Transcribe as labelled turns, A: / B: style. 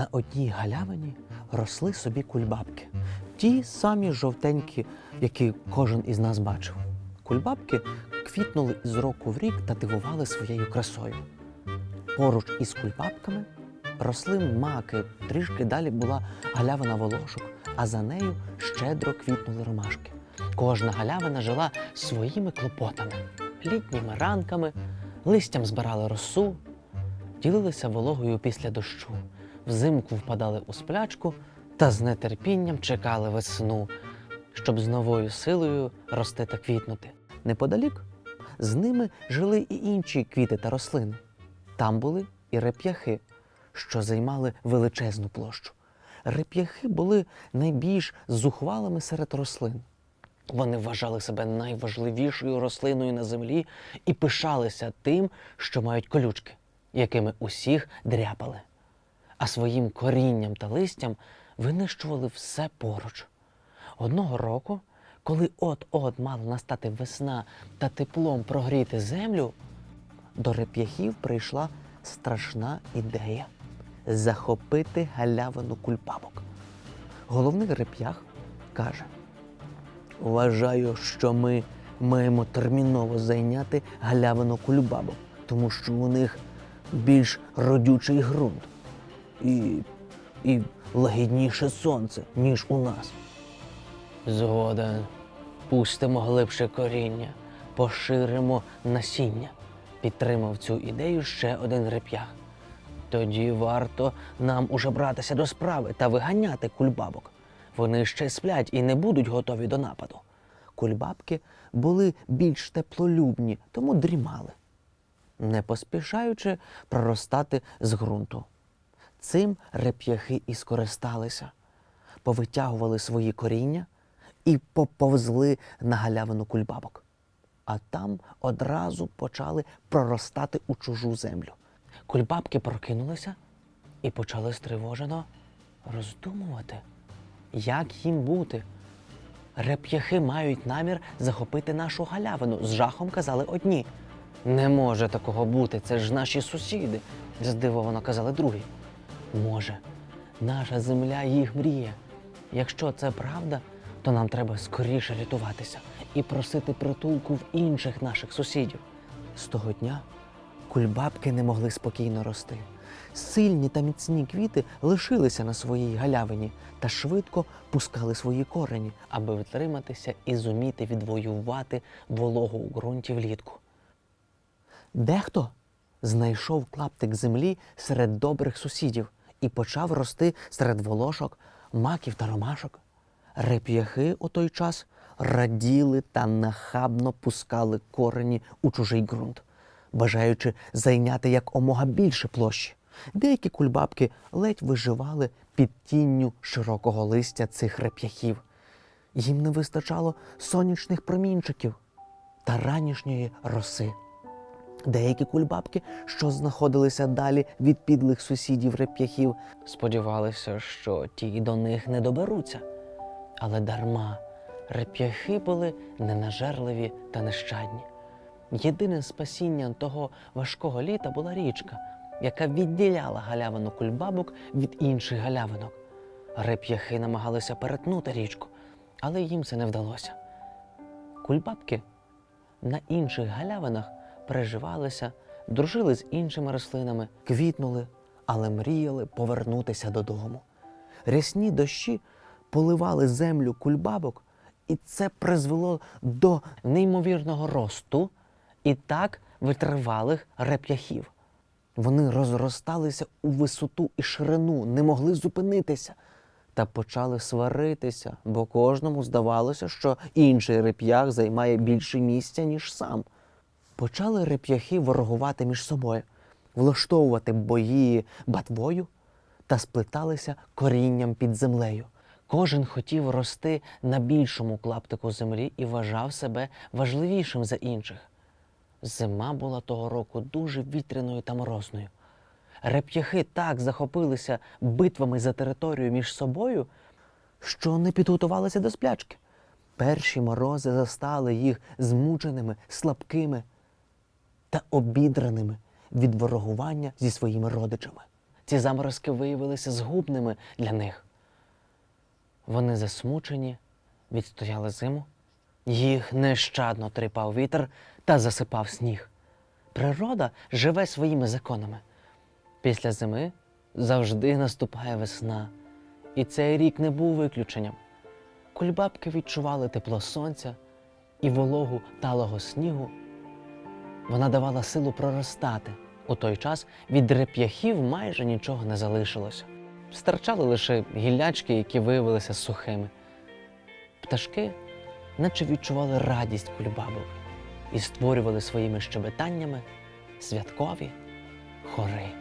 A: На одній галявині росли собі кульбабки. Ті самі жовтенькі, які кожен із нас бачив. Кульбабки квітнули із року в рік та дивували своєю красою. Поруч із кульбабками росли маки, трішки далі була галявина волошок, а за нею щедро квітнули ромашки. Кожна галявина жила своїми клопотами, літніми ранками, листям збирали росу, ділилися вологою після дощу, взимку впадали у сплячку та з нетерпінням чекали весну, щоб з новою силою рости та квітнути. Неподалік з ними жили і інші квіти та рослини. Там були і реп'яхи, що займали величезну площу. Реп'яхи були найбільш зухвалими серед рослин. Вони вважали себе найважливішою рослиною на землі і пишалися тим, що мають колючки, якими усіх дряпали. А своїм корінням та листям винищували все поруч. Одного року, коли от-от мала настати весна та теплом прогріти землю, до реп'яхів прийшла страшна ідея захопити галявину кульбабок. Головний реп'ях каже: Вважаю, що ми маємо терміново зайняти галявину кульбабок, тому що у них більш родючий ґрунт і, і лагідніше сонце, ніж у нас. Згоден. Пустимо глибше коріння, поширимо насіння. Підтримав цю ідею ще один реп'ях. Тоді варто нам уже братися до справи та виганяти кульбабок. Вони ще сплять і не будуть готові до нападу. Кульбабки були більш теплолюбні, тому дрімали, не поспішаючи проростати з ґрунту. Цим реп'яхи і скористалися, повитягували свої коріння і поповзли на галявину кульбабок. А там одразу почали проростати у чужу землю. Кульбабки прокинулися і почали стривожено роздумувати, як їм бути. Реп'яхи мають намір захопити нашу галявину. З жахом казали одні. Не може такого бути, це ж наші сусіди, здивовано казали другі. Може, наша земля їх мріє. Якщо це правда, то нам треба скоріше рятуватися і просити притулку в інших наших сусідів. З того дня кульбабки не могли спокійно рости. Сильні та міцні квіти лишилися на своїй галявині та швидко пускали свої корені, аби втриматися і зуміти відвоювати вологу у ґрунті влітку. Дехто знайшов клаптик землі серед добрих сусідів і почав рости серед волошок, маків та ромашок. Реп'яхи у той час раділи та нахабно пускали корені у чужий ґрунт, бажаючи зайняти якомога більше площі. Деякі кульбабки ледь виживали під тінню широкого листя цих реп'яхів. Їм не вистачало сонячних промінчиків та ранішньої роси. Деякі кульбабки, що знаходилися далі від підлих сусідів реп'яхів, сподівалися, що ті до них не доберуться. Але дарма реп'яхи були ненажерливі та нещадні. Єдине спасіння того важкого літа була річка, яка відділяла галявину кульбабок від інших галявинок. Реп'яхи намагалися перетнути річку, але їм це не вдалося. Кульбабки на інших галявинах переживалися, дружили з іншими рослинами, квітнули, але мріяли повернутися додому. Рясні дощі поливали землю кульбабок, і це призвело до неймовірного росту і так витривалих реп'яхів. Вони розросталися у висоту і ширину, не могли зупинитися та почали сваритися, бо кожному здавалося, що інший реп'ях займає більше місця, ніж сам. Почали реп'яхи ворогувати між собою, влаштовувати бої батвою та сплеталися корінням під землею. Кожен хотів рости на більшому клаптику землі і вважав себе важливішим за інших. Зима була того року дуже вітряною та морозною. Реп'яхи так захопилися битвами за територію між собою, що не підготувалися до сплячки. Перші морози застали їх змученими, слабкими та обідраними від ворогування зі своїми родичами. ці заморозки виявилися згубними для них. Вони засмучені, відстояли зиму, їх нещадно тріпав вітер та засипав сніг. Природа живе своїми законами. Після зими завжди наступає весна, і цей рік не був виключенням. Кульбабки відчували тепло сонця і вологу талого снігу. Вона давала силу проростати. У той час від реп'яхів майже нічого не залишилося. Старчали лише гіллячки, які виявилися сухими. Пташки, наче відчували радість кульбабок і створювали своїми щебетаннями святкові хори.